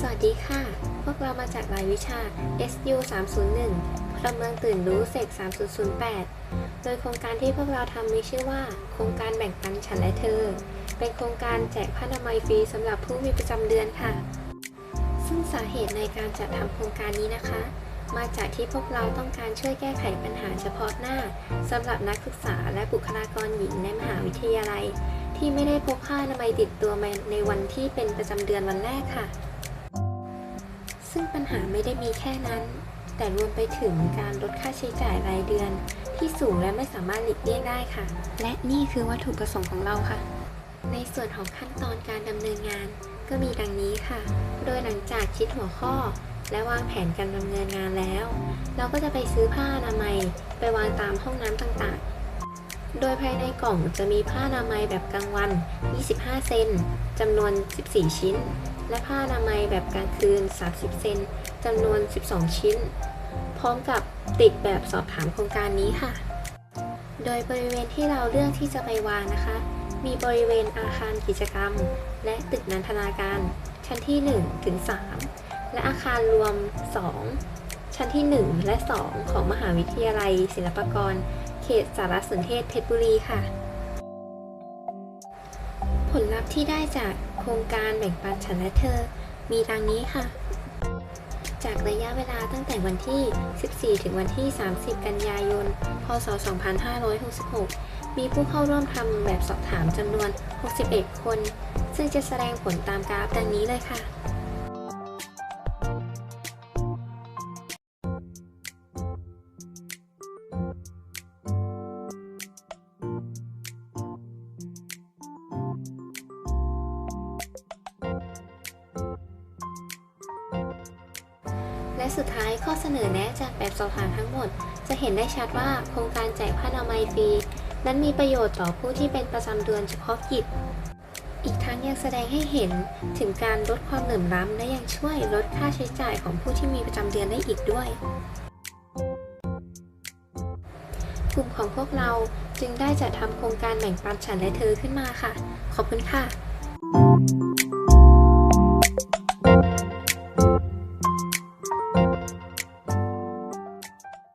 สวัสดีค่ะ พวกเรามาจากรายวิชา SU 301พลเมืองตื่นรู้เสก3008 โดยโครงการที่พวกเราทำมีชื่อว่า โครงการแบ่งปันฉันและเธอ เป็นโครงการแจกผ้าอนามัยฟรีสำหรับผู้มีประจำเดือนค่ะ ซึ่งสาเหตุในการจัดทำโครงการนี้นะคะ มาจากที่พวกเราต้องการช่วยแก้ไขปัญหาเฉพาะหน้าสำหรับนักศึกษาและบุคลากรหญิงในมหาวิทยาลัย ที่ไม่ได้พกผ้าอนามัยติดตัวมาในวันที่เป็นประจำเดือนวันแรกค่ะ ซึ่งปัญหาไม่ได้มีแค่นั้น แต่รวมไปถึงการลดค่าใช้จ่ายรายเดือน ที่สูงและไม่สามารถหลีกเลี่ยงได้ค่ะ และนี่คือวัตถุประสงค์ของเราค่ะ ในส่วนของขั้นตอนการดำเนินงานก็มีดังนี้ค่ะ โดยหลังจากคิดหัวข้อ และวางแผนการดำเนินงานแล้ว เราก็จะไปซื้อผ้าอนามัยไปวางตามห้องน้ำต่างๆ โดยภายในกล่องจะมีผ้าอนามัยแบบกลางวัน 25 เซนจำนวน 14 ชิ้น และผ้าอนามัยแบบกลางคืน 30 เซนจำนวน 12 ชิ้น พร้อมกับติดแบบสอบถามโครงการนี้ค่ะ โดยบริเวณที่เราเลือกที่จะไปวางนะคะ มีบริเวณอาคารกิจกรรม และตึกนันทนาการ ชั้นที่ 1 ถึง 3 และอาคารรวม 2 ชั้นที่ 1 และ 2 ของมหาวิทยาลัย ศิลปากร เขตสารสนเทศเพชรบุรีค่ะ ผลลัพธ์ที่ได้จากโครงการแบ่งปันฉันและเธอ มีดังนี้ค่ะ จากระยะเวลาตั้งแต่วันที่ 14 ถึงวันที่ 30 กันยายน พศ 2566 มีผู้เข้าร่วมทำแบบสอบถามจำนวน 61 คน ซึ่งจะแสดงผลตามกราฟดังนี้เลยค่ะ และสุดท้ายข้อเสนอแนะจากแบบสอบถามทั้งหมด จะเห็นได้ชัดว่าโครงการแจกผ้าอนามัยฟรี นั้นมีประโยชน์ต่อผู้ที่เป็นประจำเดือนเฉพาะกิจ อีกทั้งยังแสดงให้เห็นถึงการลดความเหลื่อมล้ำและยังช่วยลดค่าใช้จ่ายของผู้ที่มีประจำเดือนได้อีกด้วยกลุ่มของพวกเราจึงได้จัดทำโครงการแบ่งปันฉันและเธอขึ้นมาค่ะ ขอบคุณค่ะ